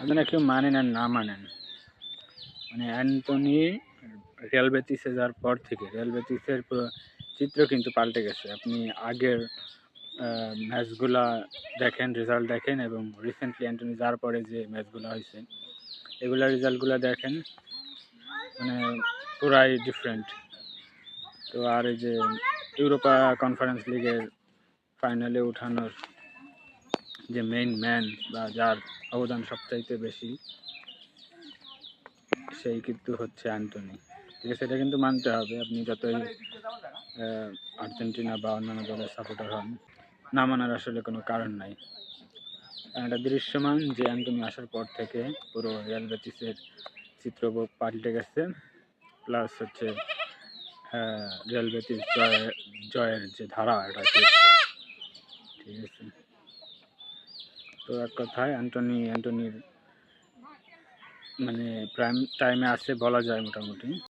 আপনারা কেউ মানেন আর না মানেন মানে অ্যান্টনি রিয়াল বেতিসে যাওয়ার পর থেকে, রিয়াল বেতিসের চিত্র কিন্তু পাল্টে গেছে। আপনি আগের ম্যাচগুলা দেখেন, রেজাল্ট দেখেন এবং রিসেন্টলি অ্যান্টনি যাওয়ার পরে যে ম্যাচগুলো হয়েছে, এগুলা রেজাল্টগুলো দেখেন মানে পুরাই ডিফারেন্ট তো আর এই যে ইউরোপা কনফারেন্স লিগের ফাইনালে ওঠানোর যে মেইন ম্যান বা যার অবদান সবচাইতে বেশি, সেই কিন্তু হচ্ছে অ্যান্টনি। ঠিক আছে সেটা কিন্তু মানতে হবে। আপনি যতই আর্জেন্টিনা বা অন্যান্য দলের সাপোর্টার হন, না মানার আসলে কোনো কারণ নাই। এটা দৃশ্যমান যে অ্যান্টনি আসার পর থেকে পুরো রিয়াল বেটিসের চিত্র পাল্টে গেছে। প্লাস হচ্ছে রিয়াল বেটিস জয়ের জয়ের যে ধারা, এটা চলছে ঠিক আছে তো এক কথায় অ্যান্টনি অ্যান্টনির মানে প্রাইম টাইমে আসে বলা যায় মোটামুটি।